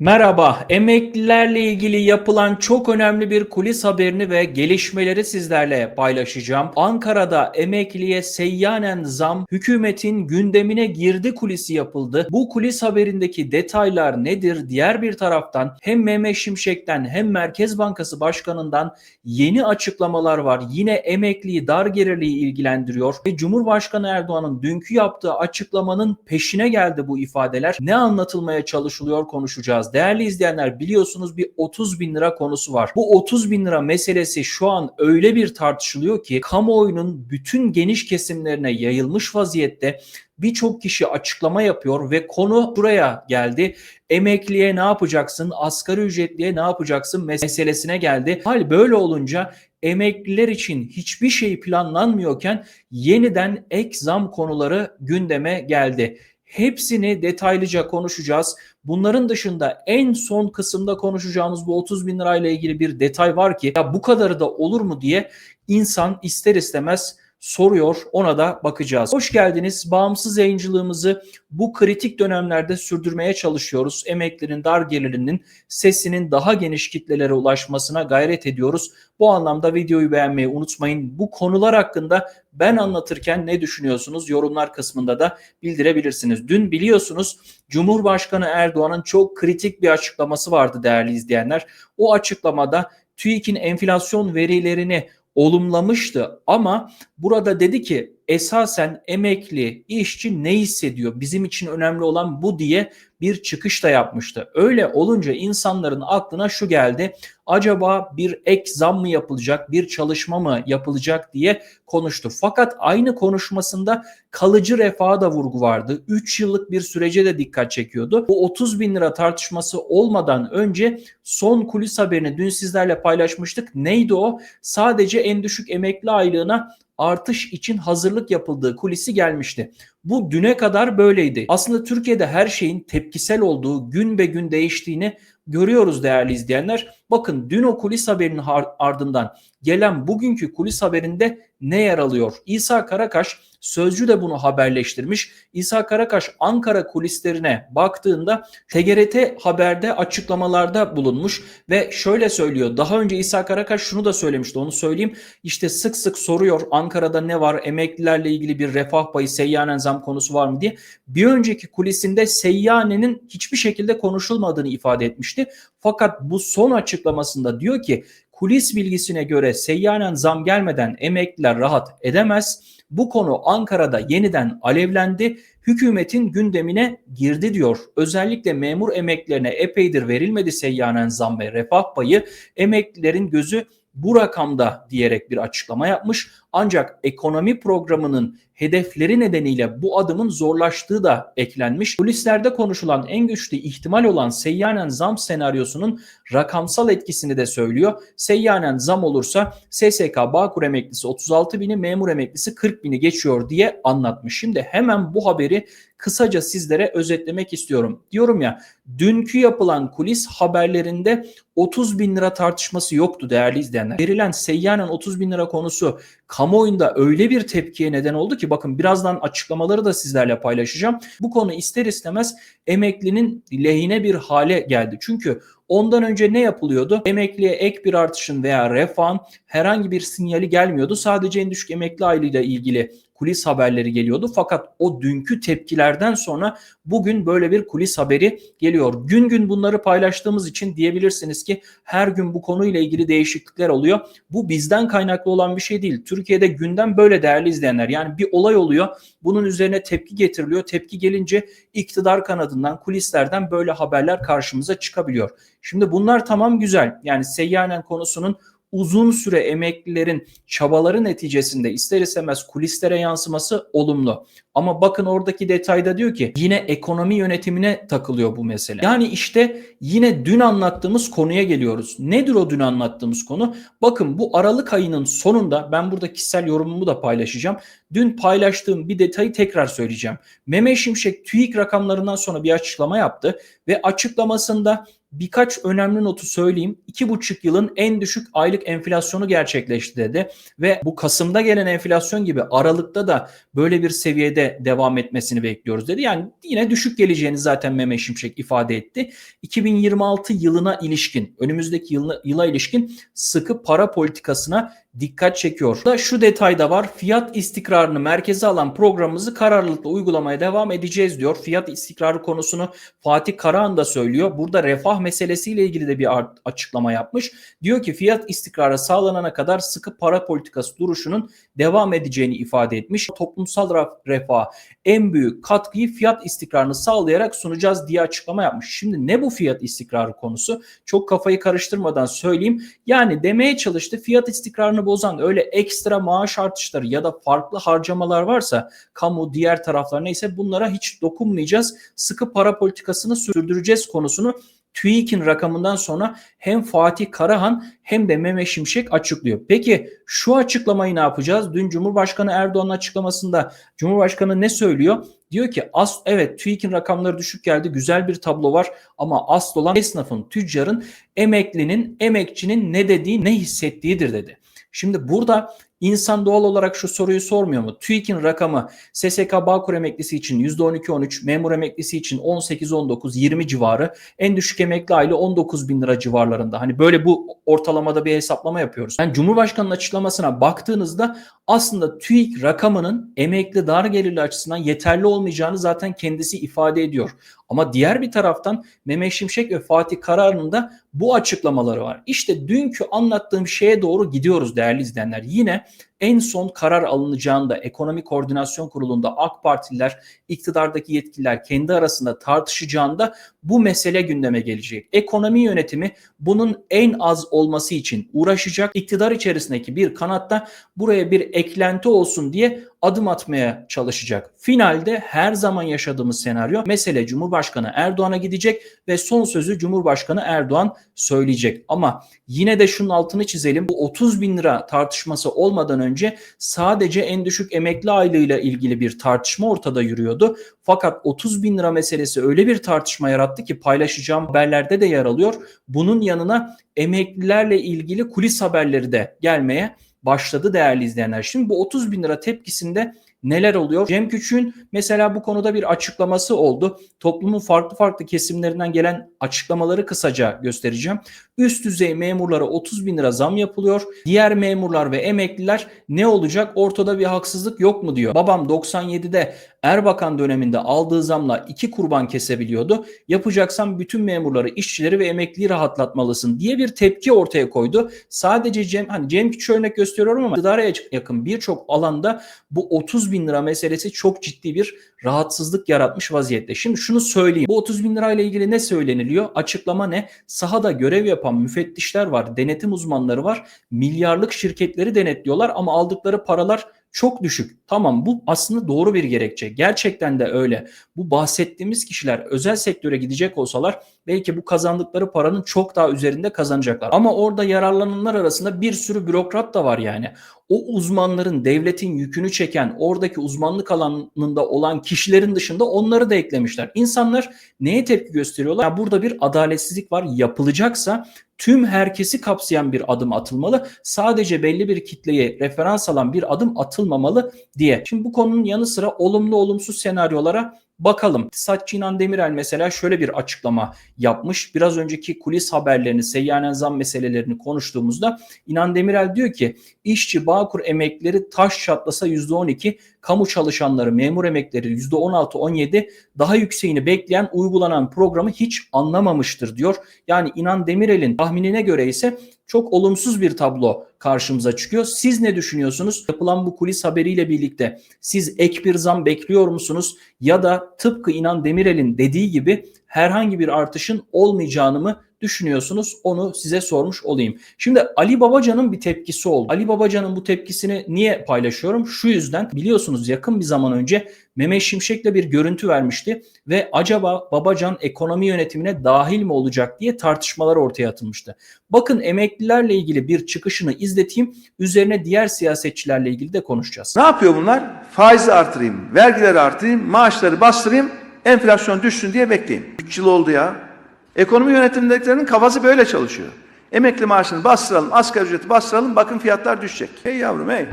Merhaba, emeklilerle ilgili yapılan çok önemli bir kulis haberini ve gelişmeleri sizlerle paylaşacağım. Ankara'da emekliye seyyanen zam hükümetin gündemine girdi kulisi yapıldı. Bu kulis haberindeki detaylar nedir? Diğer bir taraftan hem Mehmet Şimşek'ten hem Merkez Bankası Başkanı'ndan yeni açıklamalar var. Yine emekliyi dar gelirliği ilgilendiriyor ve Cumhurbaşkanı Erdoğan'ın dünkü yaptığı açıklamanın peşine geldi bu ifadeler. Ne anlatılmaya çalışılıyor konuşacağız. Değerli izleyenler biliyorsunuz bir 30 bin lira konusu var. Bu 30 bin lira meselesi şu an öyle bir tartışılıyor ki kamuoyunun bütün geniş kesimlerine yayılmış vaziyette birçok kişi açıklama yapıyor ve konu buraya geldi. Emekliye ne yapacaksın, asgari ücretliye ne yapacaksın meselesine geldi. Hal böyle olunca emekliler için hiçbir şey planlanmıyorken yeniden ek zam konuları gündeme geldi. Hepsini detaylıca konuşacağız. Bunların dışında en son kısımda konuşacağımız bu 30 bin lirayla ilgili bir detay var ki ya bu kadarı da olur mu diye insan ister istemez soruyor. Ona da bakacağız. Hoş geldiniz. Bağımsız yayıncılığımızı bu kritik dönemlerde sürdürmeye çalışıyoruz. Emeklerin dar gelirinin sesinin daha geniş kitlelere ulaşmasına gayret ediyoruz. Bu anlamda videoyu beğenmeyi unutmayın. Bu konular hakkında ben anlatırken ne düşünüyorsunuz? Yorumlar kısmında da bildirebilirsiniz. Dün biliyorsunuz Cumhurbaşkanı Erdoğan'ın çok kritik bir açıklaması vardı değerli izleyenler. O açıklamada TÜİK'in enflasyon verilerini olumlamıştı. Ama burada dedi ki esasen emekli, işçi ne hissediyor? Bizim için önemli olan bu diye bir çıkış da yapmıştı. Öyle olunca insanların aklına şu geldi. Acaba bir ek zam mı yapılacak, bir çalışma mı yapılacak diye konuştu. Fakat aynı konuşmasında kalıcı refaha da vurgu vardı. 3 yıllık bir sürece de dikkat çekiyordu. Bu 30 bin lira tartışması olmadan önce son kulis haberini dün sizlerle paylaşmıştık. Neydi o? Sadece en düşük emekli aylığına artış için hazırlık yapıldığı kulisi gelmişti. Bu düne kadar böyleydi. Aslında Türkiye'de her şeyin tepkisel olduğu, gün be gün değiştiğini görüyoruz değerli izleyenler. Bakın dün o kulis haberinin ardından gelen bugünkü kulis haberinde ne yer alıyor? İsa Karakaş Sözcü de bunu haberleştirmiş. İsa Karakaş Ankara kulislerine baktığında TGRT haberde açıklamalarda bulunmuş ve şöyle söylüyor. Daha önce İsa Karakaş şunu da söylemişti onu söyleyeyim. İşte sık sık soruyor Ankara'da ne var? Emeklilerle ilgili bir refah payı seyyanen zam konusu var mı diye. Bir önceki kulisinde seyyanenin hiçbir şekilde konuşulmadığını ifade etmişti. Fakat bu son açıklamasında diyor ki kulis bilgisine göre seyyanen zam gelmeden emekliler rahat edemez. Bu konu Ankara'da yeniden alevlendi. Hükümetin gündemine girdi diyor. Özellikle memur emeklerine epeydir verilmedi seyyanen zam ve refah payı. Emeklilerin gözü bu rakamda diyerek bir açıklama yapmış. Ancak ekonomi programının hedefleri nedeniyle bu adımın zorlaştığı da eklenmiş. Polislerde konuşulan en güçlü ihtimal olan seyyanen zam senaryosunun rakamsal etkisini de söylüyor. Seyyanen zam olursa SSK Bağkur emeklisi 36 bini, memur emeklisi 40 bini geçiyor diye anlatmış. Şimdi hemen bu haberi kısaca sizlere özetlemek istiyorum. Diyorum ya dünkü yapılan kulis haberlerinde 30 bin lira tartışması yoktu değerli izleyenler. Verilen seyyanen 30 bin lira konusu kamuoyunda öyle bir tepkiye neden oldu ki bakın birazdan açıklamaları da sizlerle paylaşacağım. Bu konu ister istemez emeklinin lehine bir hale geldi. Çünkü Ondan önce ne yapılıyordu? Emekliye ek bir artışın veya refahın herhangi bir sinyali gelmiyordu. Sadece en düşük emekli aylığıyla ilgili kulis haberleri geliyordu. Fakat o dünkü tepkilerden sonra bugün böyle bir kulis haberi geliyor. Gün gün bunları paylaştığımız için diyebilirsiniz ki her gün bu konuyla ilgili değişiklikler oluyor. Bu bizden kaynaklı olan bir şey değil. Türkiye'de gündem böyle değerli izleyenler. Yani bir olay oluyor. Bunun üzerine tepki getiriliyor. Tepki gelince iktidar kanadından, kulislerden böyle haberler karşımıza çıkabiliyor. Şimdi bunlar tamam güzel. Yani seyyanen konusunun uzun süre emeklilerin çabaları neticesinde ister istemez kulislere yansıması olumlu. Ama bakın oradaki detayda diyor ki yine ekonomi yönetimine takılıyor bu mesele. Yani işte yine dün anlattığımız konuya geliyoruz. Nedir o dün anlattığımız konu? Bakın bu Aralık ayının sonunda ben burada kişisel yorumumu da paylaşacağım. Dün paylaştığım bir detayı tekrar söyleyeceğim. Mehmet Şimşek TÜİK rakamlarından sonra bir açıklama yaptı ve açıklamasında birkaç önemli notu söyleyeyim. 2,5 yılın en düşük aylık enflasyonu gerçekleşti dedi ve bu Kasım'da gelen enflasyon gibi Aralık'ta da böyle bir seviyede devam etmesini bekliyoruz dedi. Yani yine düşük geleceğini zaten Mehmet Şimşek ifade etti. 2026 yılına ilişkin, önümüzdeki yıla, yıla ilişkin sıkı para politikasına dikkat çekiyor. Da şu detay da var. Fiyat istikrarını merkeze alan programımızı kararlılıkla uygulamaya devam edeceğiz diyor. Fiyat istikrarı konusunu Fatih Karahan da söylüyor. Burada refah meselesiyle ilgili de bir açıklama yapmış. Diyor ki fiyat istikrarı sağlanana kadar sıkı para politikası duruşunun devam edeceğini ifade etmiş. Toplumsal refah en büyük katkıyı fiyat istikrarını sağlayarak sunacağız diye açıklama yapmış. Şimdi ne bu fiyat istikrarı konusu? Çok kafayı karıştırmadan söyleyeyim. Yani demeye çalıştı fiyat istikrarını bozan öyle ekstra maaş artışları ya da farklı harcamalar varsa kamu diğer taraflar neyse bunlara hiç dokunmayacağız. Sıkı para politikasını sürdüreceğiz konusunu TÜİK'in rakamından sonra hem Fatih Karahan hem de Mehmet Şimşek açıklıyor. Peki şu açıklamayı ne yapacağız? Dün Cumhurbaşkanı Erdoğan'ın açıklamasında Cumhurbaşkanı ne söylüyor? Diyor ki as evet TÜİK'in rakamları düşük geldi. Güzel bir tablo var ama asıl olan esnafın, tüccarın, emeklinin, emekçinin ne dediği, ne hissettiğidir dedi. Şimdi burada İnsan doğal olarak şu soruyu sormuyor mu? TÜİK'in rakamı SSK Bağkur emeklisi için %12-13, memur emeklisi için 18-19-20 civarı, en düşük emekli aile 19 bin lira civarlarında. Hani böyle bu ortalamada bir hesaplama yapıyoruz. Yani Cumhurbaşkanı'nın açıklamasına baktığınızda aslında TÜİK rakamının emekli dar gelirli açısından yeterli olmayacağını zaten kendisi ifade ediyor. Ama diğer bir taraftan Mehmet Şimşek ve Fatih Karar'ın da bu açıklamaları var. İşte dünkü anlattığım şeye doğru gidiyoruz değerli izleyenler. Yine en son karar alınacağında Ekonomi Koordinasyon Kurulu'nda AK Partililer, iktidardaki yetkililer kendi arasında tartışacağında bu mesele gündeme gelecek. Ekonomi yönetimi bunun en az olması için uğraşacak. İktidar içerisindeki bir kanatta buraya bir eklenti olsun diye adım atmaya çalışacak. Finalde her zaman yaşadığımız senaryo mesele Cumhurbaşkanı Erdoğan'a gidecek ve son sözü Cumhurbaşkanı Erdoğan söyleyecek. Ama yine de şunun altını çizelim. Bu 30 bin lira tartışması olmadan önce sadece en düşük emekli aylığıyla ilgili bir tartışma ortada yürüyordu. Fakat 30 bin lira meselesi öyle bir tartışma yarattı ki paylaşacağım haberlerde de yer alıyor. Bunun yanına emeklilerle ilgili kulis haberleri de gelmeye başladı değerli izleyenler. Şimdi bu 30 bin lira tepkisinde neler oluyor? Cem Küçük'ün mesela bu konuda bir açıklaması oldu. Toplumun farklı farklı kesimlerinden gelen açıklamaları kısaca göstereceğim. Üst düzey memurlara 30 bin lira zam yapılıyor. Diğer memurlar ve emekliler ne olacak? Ortada bir haksızlık yok mu diyor. Babam 97'de Erbakan döneminde aldığı zamla iki kurban kesebiliyordu. Yapacaksan bütün memurları, işçileri ve emekliyi rahatlatmalısın diye bir tepki ortaya koydu. Sadece Cem, hani Cem Küçük örnek gösteriyorum ama iktidara yakın birçok alanda bu 30 bin lira meselesi çok ciddi bir rahatsızlık yaratmış vaziyette. Şimdi şunu söyleyeyim. Bu 30 bin lirayla ilgili ne söyleniliyor? Açıklama ne? Sahada görev yapan müfettişler var, denetim uzmanları var. Milyarlık şirketleri denetliyorlar ama aldıkları paralar çok düşük. Tamam bu aslında doğru bir gerekçe. Gerçekten de öyle. Bu bahsettiğimiz kişiler özel sektöre gidecek olsalar belki bu kazandıkları paranın çok daha üzerinde kazanacaklar. Ama orada yararlananlar arasında bir sürü bürokrat da var yani. O uzmanların devletin yükünü çeken oradaki uzmanlık alanında olan kişilerin dışında onları da eklemişler. İnsanlar neye tepki gösteriyorlar? Ya burada bir adaletsizlik var. Yapılacaksa tüm herkesi kapsayan bir adım atılmalı. Sadece belli bir kitleye referans alan bir adım atılmamalı diye. Şimdi bu konunun yanı sıra olumlu olumsuz senaryolara bakalım. İktisatçı İnan Demirel mesela şöyle bir açıklama yapmış. Biraz önceki kulis haberlerini, seyyanen zam meselelerini konuştuğumuzda İnan Demirel diyor ki işçi Bağkur emekleri taş çatlasa %12, kamu çalışanları, memur emekleri %16-17 daha yükseğini bekleyen uygulanan programı hiç anlamamıştır diyor. Yani İnan Demirel'in tahminine göre ise çok olumsuz bir tablo karşımıza çıkıyor. Siz ne düşünüyorsunuz? Yapılan bu kulis haberiyle birlikte siz ek bir zam bekliyor musunuz? Ya da tıpkı İnan Demirel'in dediği gibi herhangi bir artışın olmayacağını mı düşünüyorsunuz? Onu size sormuş olayım. Şimdi Ali Babacan'ın bir tepkisi oldu. Ali Babacan'ın bu tepkisini niye paylaşıyorum? Şu yüzden biliyorsunuz yakın bir zaman önce Mehmet Şimşek'le bir görüntü vermişti ve acaba Babacan ekonomi yönetimine dahil mi olacak diye tartışmalar ortaya atılmıştı. Bakın emeklilerle ilgili bir çıkışını izleteyim. Üzerine diğer siyasetçilerle ilgili de konuşacağız. Ne yapıyor bunlar? Faizi artırayım, vergileri artırayım, maaşları bastırayım, enflasyon düşsün diye bekleyin. 3 yıl oldu ya. Ekonomi yönetimdekilerin kafası böyle çalışıyor. Emekli maaşını bastıralım, asgari ücreti bastıralım, bakın fiyatlar düşecek. Hey yavrum hey.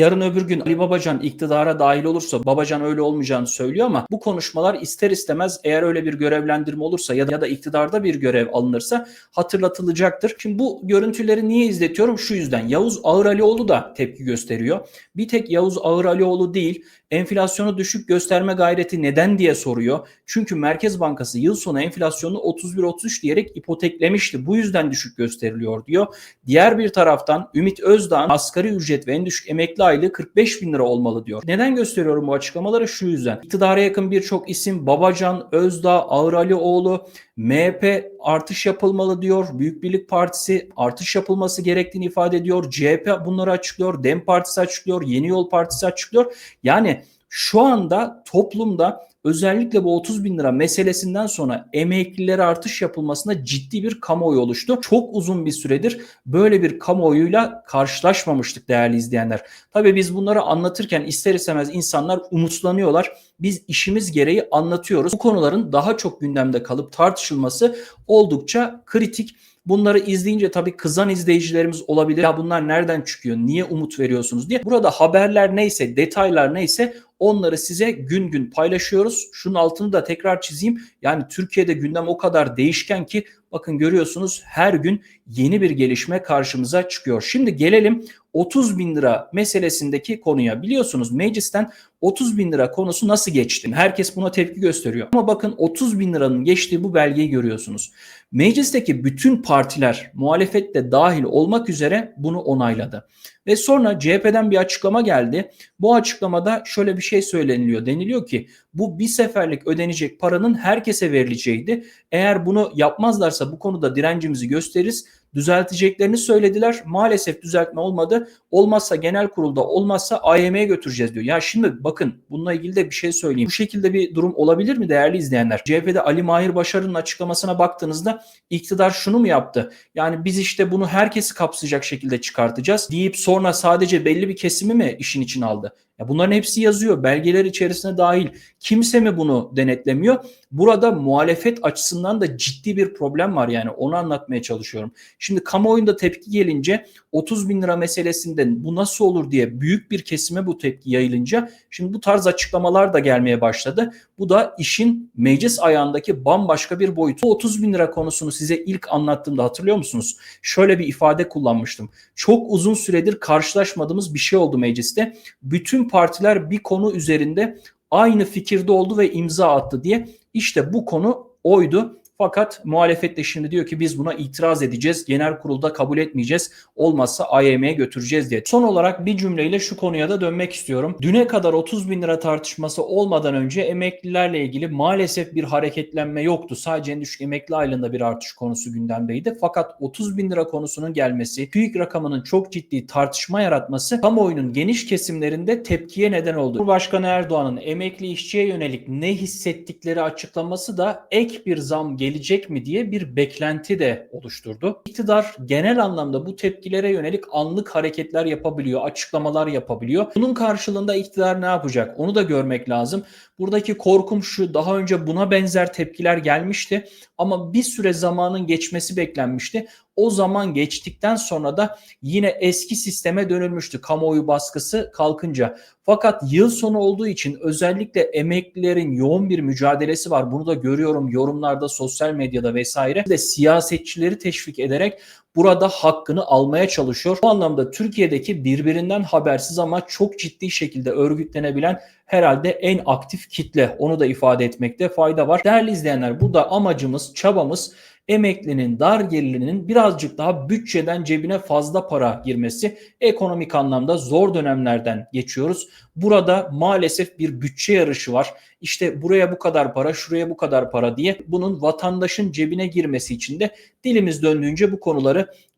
Yarın öbür gün Ali Babacan iktidara dahil olursa Babacan öyle olmayacağını söylüyor ama bu konuşmalar ister istemez eğer öyle bir görevlendirme olursa ya da, ya da iktidarda bir görev alınırsa hatırlatılacaktır. Şimdi bu görüntüleri niye izletiyorum? Şu yüzden Yavuz Ağıralioğlu da tepki gösteriyor. Bir tek Yavuz Ağıralioğlu değil enflasyonu düşük gösterme gayreti neden diye soruyor. Çünkü Merkez Bankası yıl sonu enflasyonu 31-33 diyerek ipoteklemişti. Bu yüzden düşük gösteriliyor diyor. Diğer bir taraftan Ümit Özdağ asgari ücret ve en düşük emekli aylığı 45 bin lira olmalı diyor. Neden gösteriyorum bu açıklamaları? Şu yüzden. İktidara yakın birçok isim Babacan, Özdağ, Ağıralioğlu, MHP artış yapılmalı diyor. Büyük Birlik Partisi artış yapılması gerektiğini ifade ediyor. CHP bunları açıklıyor. Dem Partisi açıklıyor. Yeni Yol Partisi açıklıyor. Yani şu anda toplumda özellikle bu 30 bin lira meselesinden sonra emeklilere artış yapılmasında ciddi bir kamuoyu oluştu. Çok uzun bir süredir böyle bir kamuoyuyla karşılaşmamıştık değerli izleyenler. Tabii biz bunları anlatırken ister istemez insanlar umutlanıyorlar. Biz işimiz gereği anlatıyoruz. Bu konuların daha çok gündemde kalıp tartışılması oldukça kritik. Bunları izleyince tabii kızan izleyicilerimiz olabilir. Ya bunlar nereden çıkıyor? Niye umut veriyorsunuz diye. Burada haberler neyse, detaylar neyse onları size gün gün paylaşıyoruz. Şunun altını da tekrar çizeyim. Yani Türkiye'de gündem o kadar değişken ki bakın görüyorsunuz her gün yeni bir gelişme karşımıza çıkıyor. Şimdi gelelim 30 bin lira meselesindeki konuya. Biliyorsunuz meclisten 30 bin lira konusu nasıl geçti? Herkes buna tepki gösteriyor. Ama bakın 30 bin liranın geçtiği bu belgeyi görüyorsunuz. Meclisteki bütün partiler muhalefette dahil olmak üzere bunu onayladı. Ve sonra CHP'den bir açıklama geldi. Bu açıklamada şöyle bir şey söyleniliyor. Deniliyor ki bu bir seferlik ödenecek paranın herkese verileceğiydi. Eğer bunu yapmazlarsa bu konuda direncimizi gösteririz. Düzelteceklerini söylediler. Maalesef düzeltme olmadı. Olmazsa genel kurulda olmazsa AYM'ye götüreceğiz diyor. Ya şimdi bakın bununla ilgili de bir şey söyleyeyim. Bu şekilde bir durum olabilir mi değerli izleyenler? CHP'de Ali Mahir Başarı'nın açıklamasına baktığınızda iktidar şunu mu yaptı? Yani biz işte bunu herkesi kapsayacak şekilde çıkartacağız deyip sonra sadece belli bir kesimi mi işin için aldı? Ya bunların hepsi yazıyor. Belgeler içerisine dahil. Kimse mi bunu denetlemiyor? Burada muhalefet açısından da ciddi bir problem var yani onu anlatmaya çalışıyorum. Şimdi kamuoyunda tepki gelince 30 bin lira meselesinden bu nasıl olur diye büyük bir kesime bu tepki yayılınca şimdi bu tarz açıklamalar da gelmeye başladı. Bu da işin meclis ayağındaki bambaşka bir boyutu. 30 bin lira konusunu size ilk anlattığımda hatırlıyor musunuz? Şöyle bir ifade kullanmıştım. Çok uzun süredir karşılaşmadığımız bir şey oldu mecliste. Bütün partiler bir konu üzerinde aynı fikirde oldu ve imza attı diye. İşte bu konu oydu. Fakat muhalefet de şimdi diyor ki biz buna itiraz edeceğiz. Genel kurulda kabul etmeyeceğiz. Olmazsa AYM'ye götüreceğiz diye. Son olarak bir cümleyle şu konuya da dönmek istiyorum. Düne kadar 30 bin lira tartışması olmadan önce emeklilerle ilgili maalesef bir hareketlenme yoktu. Sadece en düşük emekli aylığında bir artış konusu gündemdeydi. Fakat 30 bin lira konusunun gelmesi, TÜİK rakamının çok ciddi tartışma yaratması kamuoyunun geniş kesimlerinde tepkiye neden oldu. Cumhurbaşkanı Erdoğan'ın emekli işçiye yönelik ne hissettikleri açıklaması da ek bir zam gelecek mi diye bir beklenti de oluşturdu. İktidar genel anlamda bu tepkilere yönelik anlık hareketler yapabiliyor, açıklamalar yapabiliyor. Bunun karşılığında iktidar ne yapacak? Onu da görmek lazım. Buradaki korkum şu daha önce buna benzer tepkiler gelmişti ama bir süre zamanın geçmesi beklenmişti. O zaman geçtikten sonra da yine eski sisteme dönülmüştü kamuoyu baskısı kalkınca. Fakat yıl sonu olduğu için özellikle emeklilerin yoğun bir mücadelesi var. Bunu da görüyorum yorumlarda, sosyal medyada vesaire. De siyasetçileri teşvik ederek burada hakkını almaya çalışıyor. Bu anlamda Türkiye'deki birbirinden habersiz ama çok ciddi şekilde örgütlenebilen herhalde en aktif kitle. Onu da ifade etmekte fayda var. Değerli izleyenler burada amacımız, çabamız emeklinin, dar gelirinin birazcık daha bütçeden cebine fazla para girmesi. Ekonomik anlamda zor dönemlerden geçiyoruz. Burada maalesef bir bütçe yarışı var. İşte buraya bu kadar para, şuraya bu kadar para diye bunun vatandaşın cebine girmesi için de dilimiz döndüğünce bu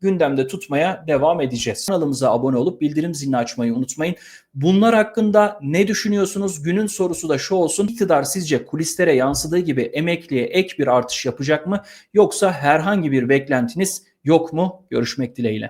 gündemde tutmaya devam edeceğiz. Kanalımıza abone olup bildirim zilini açmayı unutmayın. Bunlar hakkında ne düşünüyorsunuz? Günün sorusu da şu olsun. İktidar sizce kulislere yansıdığı gibi emekliye ek bir artış yapacak mı? Yoksa herhangi bir beklentiniz yok mu? Görüşmek dileğiyle.